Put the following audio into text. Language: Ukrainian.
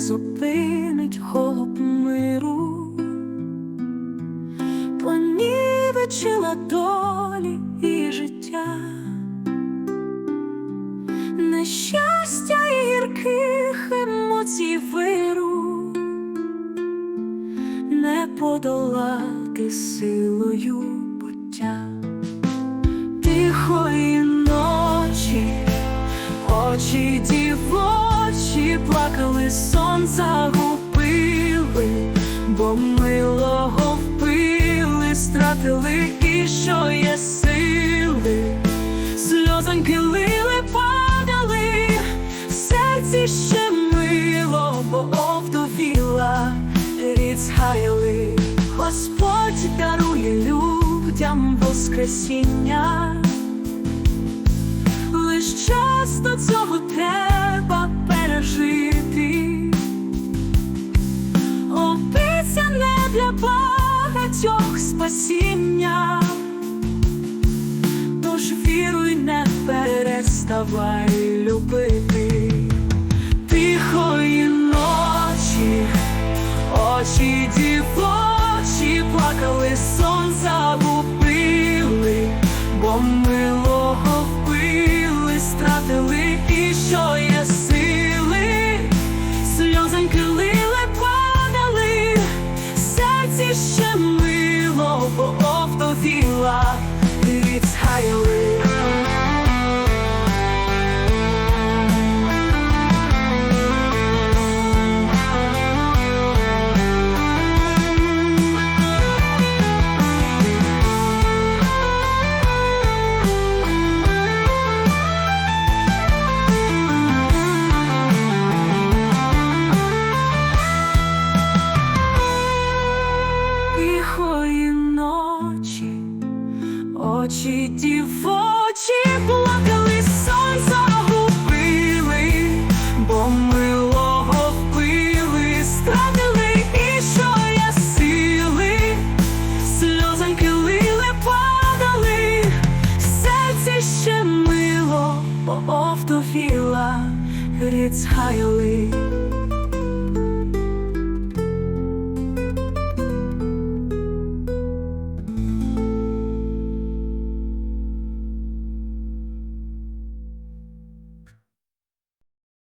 зупинить голуб миру, понівечила долі і життя, нещастя і гірких емоцій виру, не подолати силою буття. Тихої ночі, очі дівочі плакали, сон загубили, бо милого впили, стратили і що є сили, сльозоньки лили, падали, в серці ще мило, бо овдовіла, рід згаяли, Господь дарує людям воскресіння. Лиш час до цього треба багатьох спасіння. Тож віруй, не переставай любити. Тихої ночі, очі дівочі It's higher. Очі дівочі плакали, сон загубили, бо милого впили, стратили і що є сили, сльозоньки лили, падали, в серці ще мило, бо овдовіла, рід згаяли.